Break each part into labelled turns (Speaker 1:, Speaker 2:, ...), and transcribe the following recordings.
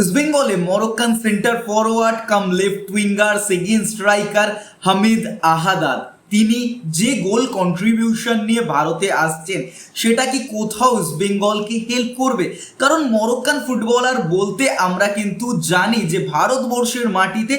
Speaker 1: ইস্টবেঙ্গলে Moroccan centre forward cum left winger second striker Hamid Ahadad তিনি যে গোল contribution নিয়ে ভারতে আসছেন, সেটা কি কোথাও ইস্টবেঙ্গলকে হেল্প করবে? কারণ মরক্কান ফুটবলার বলতে আমরা কিন্তু জানি যে ভারতবর্ষের মাটিতে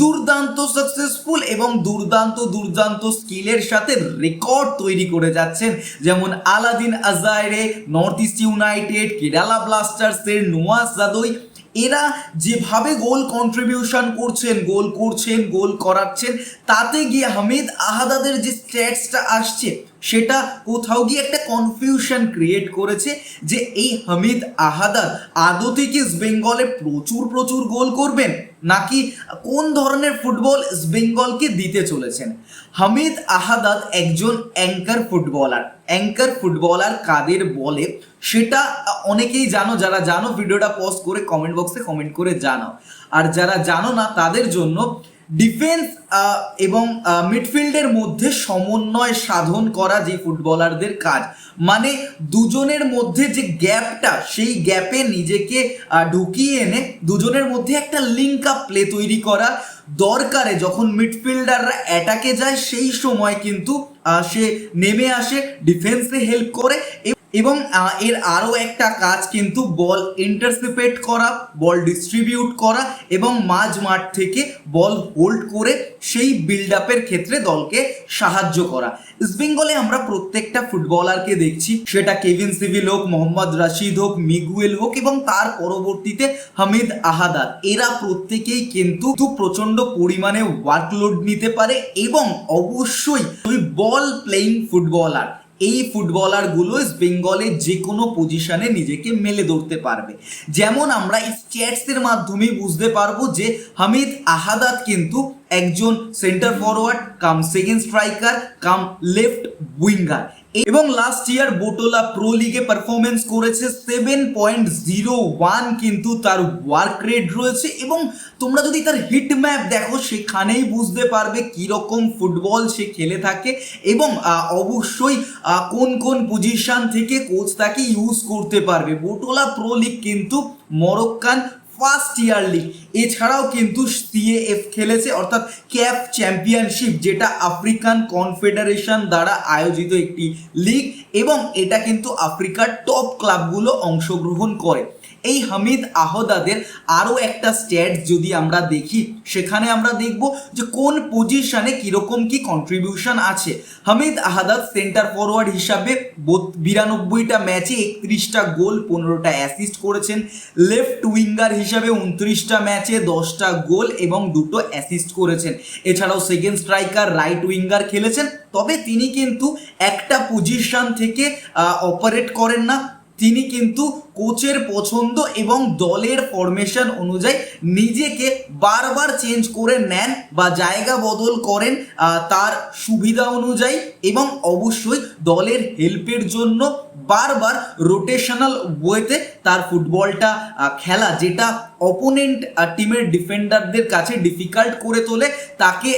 Speaker 1: দুর্দান্ত সাকসেসফুল এবং দুর্দান্ত দুর্দান্ত স্কিলের সাথে রেকর্ড তৈরি করে যাচ্ছেন। যেমন Alaaeddine Ajaraie North East United Kerala ব্লাস্টার্সের নোয়াজ জাদই এরা যেভাবে গোল কন্ট্রিবিউশন করছেন, গোল করছেন, গোল করাচ্ছেন, তাতে গিয়ে হামিদ আহাদাদের যে স্ট্যাটসটা আসছে, সেটা কোথাও গিয়ে একটা কনফিউশন ক্রিয়েট করেছে যে এই হামিদ আহাদাদ আদতে কি বেঙ্গলে প্রচুর প্রচুর গোল করবেন? নাকি কোন ধরনের ফুটবল বেঙ্গলকে দিতে চলেছেন? হামিদ আহাদাদ একজন অ্যাঙ্কার ফুটবলার। অ্যাঙ্কার ফুটবলার কাদের বলে? সেটা অনেকেই জানো, যারা জানো, ভিডিওটা পজ করে কমেন্ট বক্সে কমেন্ট করে জানাও। আর যারা জানো না, তাদের জন্য ডিফেন্স এবং মিডফিল্ডের মধ্যে সমন্বয় সাধন করা যে ফুটবলারদের কাজ মানে দুজনের মধ্যে যে গ্যাপটা সেই গ্যাপে নিজেকে ঢুকিয়ে এনে দুজনের মধ্যে একটা লিঙ্ক আপ প্লে তৈরি করা দরকারে। যখন মিডফিল্ডাররা অ্যাটাকে যায়, সেই সময় কিন্তু সে নেমে আসে ডিফেন্সে হেল্প করে এবং এর আরও একটা কাজ কিন্তু বল ইন্টারসেপ্ট করা, বল ডিস্ট্রিবিউট করা এবং মাঝ মাঠ থেকে বল হোল্ড করে সেই বিল্ড আপের ক্ষেত্রে দলকে সাহায্য করা। ইস্টবেঙ্গলে আমরা প্রত্যেকটা ফুটবলারকে দেখছি, সেটা কেভিন সিভিল হোক, মোহাম্মদ রাশিদ হোক, মিগুয়েল হোক এবং তার পরবর্তীতে হামিদ আহাদার। এরা প্রত্যেকেই কিন্তু প্রচণ্ড পরিমাণে ওয়ার্কলোড নিতে পারে এবং অবশ্যই তুমি বল প্লেইং ফুটবলার এই ফুটবলারগুলো বেঙ্গলের যে কোনো পজিশনে নিজেকে মেলে ধরতে পারবে। যেমন আমরা এই স্ট্যাটসের মাধ্যমেই বুঝতে পারব যে হামিদ আহাদাত কিন্তু একজন centre forward cum second striker cum left winger এবং লাস্ট ইয়ার বোটোলা প্রো লিগে পারফরমেন্স করেছে সেভেন পয়েন্ট জিরো ওয়ান কিন্তু তার ওয়ার্ক রেট রয়েছে এবং তোমরা যদি তার হিট ম্যাপ দেখো, সেখানেই বুঝতে পারবে কীরকম ফুটবল সে খেলে থাকে এবং অবশ্যই কোন কোন পজিশন থেকে কোচ তাকে ইউজ করতে পারবে। বোটোলা প্রো লিগ কিন্তু মরক্কান ফার্স্ট ইয়ারলি এছাড়াও কিন্তু সিএএফ খেলেছে, অর্থাৎ ক্যাপ চ্যাম্পিয়নশিপ যেটা আফ্রিকান কনফেডারেশন দ্বারা আয়োজিত একটি লিগ এবং এটা কিন্তু আফ্রিকার টপ ক্লাবগুলো অংশগ্রহণ করে। এই হামিদ আহদাদের আরও একটা স্ট্যাট যদি আমরা দেখি, সেখানে আমরা দেখব যে কোন পজিশনে কীরকম কি কন্ট্রিবিউশন আছে। হামিদ আহাদাদ সেন্টার ফরওয়ার্ড হিসাবে বিরানব্বইটা ম্যাচে একত্রিশটা গোল, পনেরোটা অ্যাসিস্ট করেছেন। লেফট উইঙ্গার হিসাবে উনত্রিশটা ম্যাচে দশটা গোল এবং দুটো অ্যাসিস্ট করেছেন। এছাড়াও সেকেন্ড স্ট্রাইকার রাইট উইঙ্গার খেলেছেন। তবে তিনি কিন্তু একটা পজিশন থেকে অপারেট করেন না। তিনি কিন্তু কোচের পছন্দ এবং দলের ফরমেশন অনুযায়ী নিজেকে বারবার চেঞ্জ করে নেন বা জায়গা বদল করেন তার সুবিধা অনুযায়ী এবং অবশ্যই দলের হেল্পের জন্য বারবার রোটেশনাল ওয়েতে তার ফুটবলটা খেলা যেটা অপোনেন্ট টিমের ডিফেন্ডারদের কাছে ডিফিকাল্ট করে তোলে, তাকে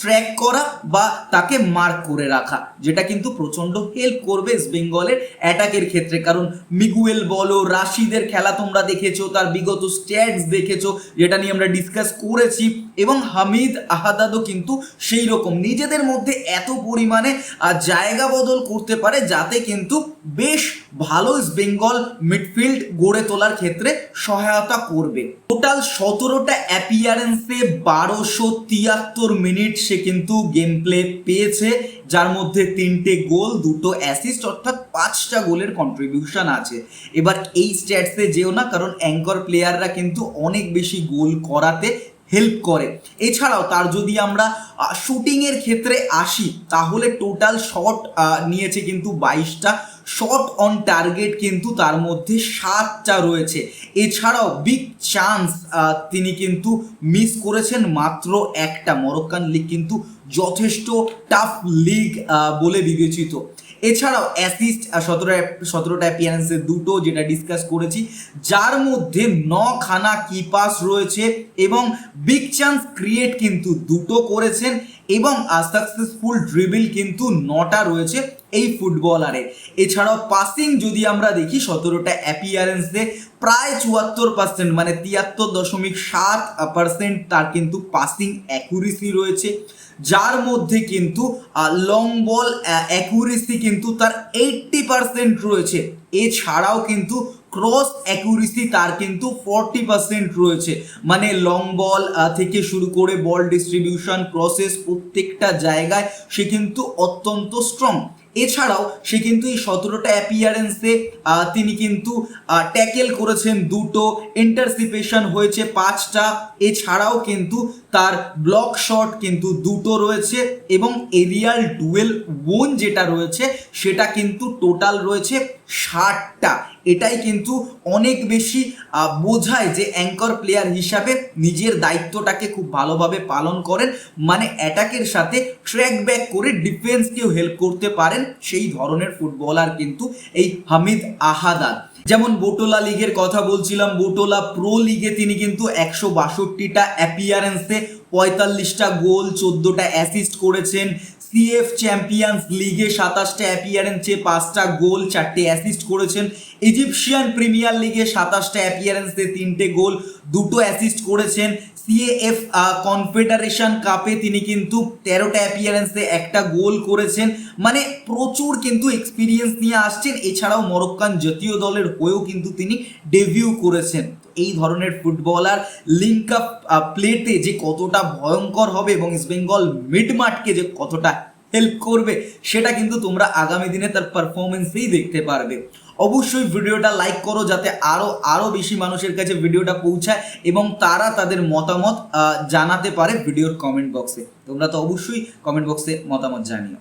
Speaker 1: ট্র্যাক করা বা তাকে মার্ক করে রাখা, যেটা কিন্তু প্রচণ্ড হেল্প করবে ইস্ট বেঙ্গলের অ্যাটাকের ক্ষেত্রে। কারণ মিগুয়েল বলো রাশিদের খেলা তোমরা দেখেছ, তার বিগত স্ট্যাটস দেখেছ, যেটা নিয়ে আমরা ডিসকাস করেছি, এবং হামিদ আহাদাদও কিন্তু সেই রকম নিজেদের মধ্যে এত পরিমাণে জায়গা বদল করতে পারে, যাতে কিন্তু বেশ ভালো বেঙ্গল মিডফিল্ড গড়ে তোলার ক্ষেত্রে সহায়তা করবে। টোটাল সতেরোটা অ্যাপিয়ারেন্সে বারোশো তিয়াত্তর মিনিট সে কিন্তু গেম প্লে পেয়েছে, যার মধ্যে তিনটে গোল দুটো অ্যাসিস্ট অর্থাৎ পাঁচটা গোলের কন্ট্রিবিউশন আছে। এবার এই স্ট্যাটসে যেও না, কারণ অ্যাঙ্কর প্লেয়াররা কিন্তু অনেক বেশি গোল করাতে হেল্প করে। এছাড়াও তার যদি আমরা শুটিংয়ের ক্ষেত্রে আসি, তাহলে টোটাল শট নিয়েছে কিন্তু বাইশটা। শট অন টার্গেট কিন্তু তার মধ্যে সাতটা রয়েছে। এছাড়াও বিগ চান্স তিনি কিন্তু মিস করেছেন মাত্র একটা। মরক্কান লিগ কিন্তু যথেষ্ট টাফ লিগ বলে বিবেচিত। এছাড়াও অ্যাসিস্ট সতেরো সতেরোটা অ্যাপিয়ারেন্সে দুটো যেটা ডিসকাস করেছি, যার মধ্যে নখানা কিপাস রয়েছে এবং বিগ চান্স ক্রিয়েট কিন্তু দুটো করেছেন এবং সাকসেসফুল ড্রিবিল কিন্তু নটা রয়েছে। এই ফুটবলারের এছাড়াও পাসিং যদি আমরা দেখি, সতেরোটা অ্যাপিয়ারেন্সে প্রায় চুয়াত্তর পার্সেন্ট মানে তিয়াত্তর দশমিক সাত পার্সেন্ট তার কিন্তু পাসিং অ্যাকুরেসি রয়েছে। যার মধ্যে কিন্তু লং বল অ্যাকুরেসি কিন্তু তার এইট্টি পার্সেন্ট রয়েছে। এছাড়াও কিন্তু ক্রস অ্যাকুরেসি তার কিন্তু ফর্টি পার্সেন্ট রয়েছে। মানে লং বল থেকে শুরু করে বল ডিস্ট্রিবিউশন প্রসেস প্রত্যেকটা জায়গায় সে কিন্তু অত্যন্ত স্ট্রং এছাড়াও সে কিন্তু এই সতেরোটা অ্যাপিয়ারেন্সে তিনি কিন্তু ট্যাকেল করেছেন দুটো ইন্টারসিপেশন হয়েছে পাঁচটা, এছাড়াও কিন্তু তার ব্লক শট কিন্তু দুটো রয়েছে এবং এরিয়াল ডুয়েল ওন যেটা রয়েছে, সেটা কিন্তু টোটাল রয়েছে ষাটটা। এটাই কিন্তু অনেক বেশি বোঝায় যে অ্যাঙ্কর প্লেয়ার হিসাবে নিজের দায়িত্বটাকে খুব ভালোভাবে পালন করেন। মানে অ্যাটাকের সাথে ট্র্যাক ব্যাক করে ডিফেন্সকেও হেল্প করতে পারেন সেই ধরনের ফুটবলার কিন্তু এই হামিদ আহাদাদ যেমন বোটোলা লিগের কথা বলছিলাম, বোটোলা প্রো লিগে তিনি কিন্তু একশো বাষট্টিটা অ্যাপিয়ারেন্সে পঁয়তাল্লিশটা গোল, চোদ্দোটা অ্যাসিস্ট করেছেন। সিএফ চ্যাম্পিয়ন্স লিগে সাতাশটা অ্যাপিয়ারেন্সে পাঁচটা গোল চারটে অ্যাসিস্ট করেছেন। ইজিপশিয়ান প্রিমিয়ার লিগে সাতাশটা অ্যাপিয়ারেন্সে তিনটে গোল দুটো অ্যাসিস্ট করেছেন। সিএএফ কনফেডারেশন কাপে তিনি কিন্তু তেরোটা অ্যাপিয়ারেন্সে একটা গোল করেছেন। মানে প্রচুর কিন্তু এক্সপিরিয়েন্স নিয়ে আসছেন। এছাড়াও মরক্কান জাতীয় দলের হয়েও কিন্তু তিনি ডেবিউ করেছেন। এই ধরনের ফুটবলার লিঙ্ক আপ প্লেতে যে কতটা ভয়ঙ্কর হবে এবং ইস্ট বেঙ্গল মিডমার্টকে যে কতটা হেল্প করবে, সেটা কিন্তু তোমরা আগামী দিনে তার পারফরমেন্সেই দেখতে পারবে। অবশ্যই ভিডিওটা লাইক করো যাতে আরও আরও বেশি মানুষের কাছে ভিডিওটা পৌঁছায় এবং তারা তাদের মতামত জানাতে পারে ভিডিওর কমেন্ট বক্সে তোমরা তো অবশ্যই কমেন্ট বক্সে মতামত জানিও।